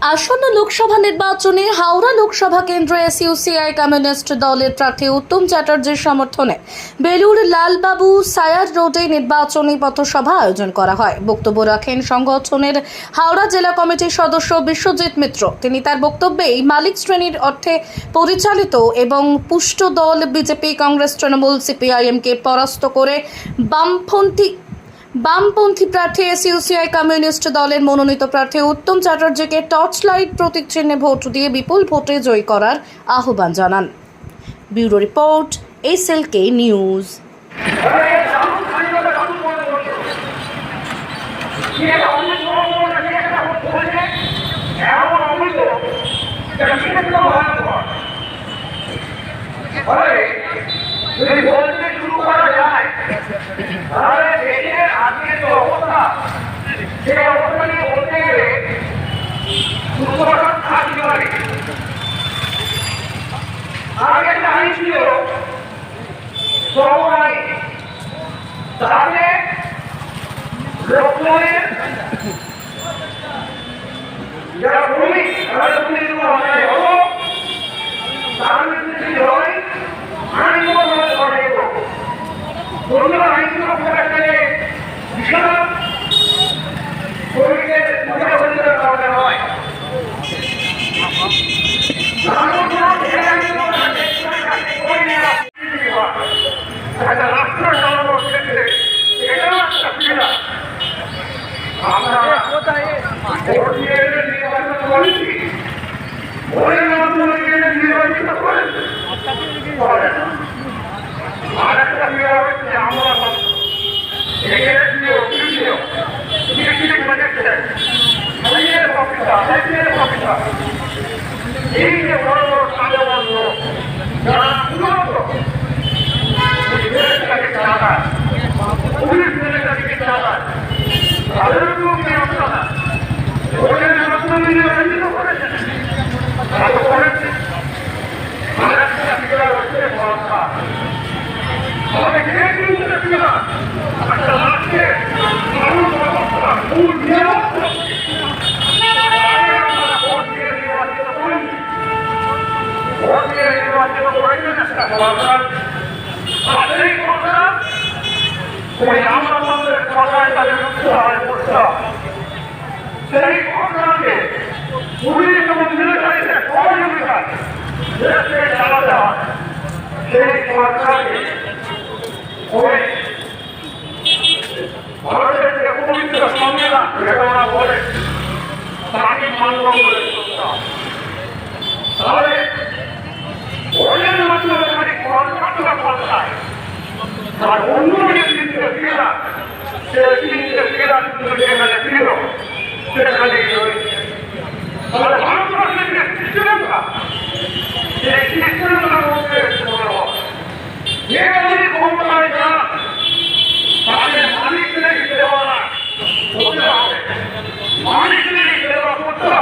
আসন্ন লোকসভা নির্বাচনে হাওড়া লোকসভা কেন্দ্রে এসইউসিআই কমিউনিস্ট দলের প্রার্থী উত্তম চ্যাটার্জির সমর্থনে বেলুর লালবাবু সায়ার রোডে নির্বাচনী পথসভা আয়োজন করা হয়। বক্তব্য রাখেন সংগঠনের হাওড়া জেলা কমিটির সদস্য বিশ্বজিৎ মিত্র। তিনি তার বক্তব্যে মালিক শ্রেণির অর্থে পরিচালিত এবং পুষ্ট দল বিজেপি, কংগ্রেস, তৃণমূল, সিপিআইএমকে পরাস্ত করে বামপন্থী বামপন্থী প্রার্থী এসইউসিআই কমিউনিস্ট দলের মনোনীত প্রার্থী উত্তম চ্যাটার্জিকে টর্চ লাইট প্রতীক চিহ্নে ভোট দিয়ে বিপুল ভোটে জয়ী করার আহ্বান জানান। Bureau report news. বলতে শুরু করা যায় ছিল শ্রম আইন তাতে লোকজনের যারা শ্রমিক তারা শ্রমিক অন্যায় হলো তার করে না। আর একটা সুবিধা হচ্ছে আমরা এখানে দিয়ে অফিসিও ডিস্ট্রিক্ট ম্যাজিস্ট্রেট আইনের অফিসার আইনের অফিসার এই যে বড় ওই আমরা আমাদের সরকার তাদের উৎসাহে করতে সেই সরকারকে পুলিশ এবং মিলিটারিতে সহযোগিতা দেশকে চালাতে হয় সেই সরকারকে ভারতের যে করে তাহলে ওদের মাধ্যমে অন্য যে তিনটে ক্রীড়া সে তিনটে ক্রীড়া কিন্তু যেখানে ছিল সেখানেই রয়েছে তাহলে ভারতবর্ষের যে খ্রিস্টানরা সেই খ্রিস্টানরা মধ্যে এখানে మానసిక సేవ కూర్చో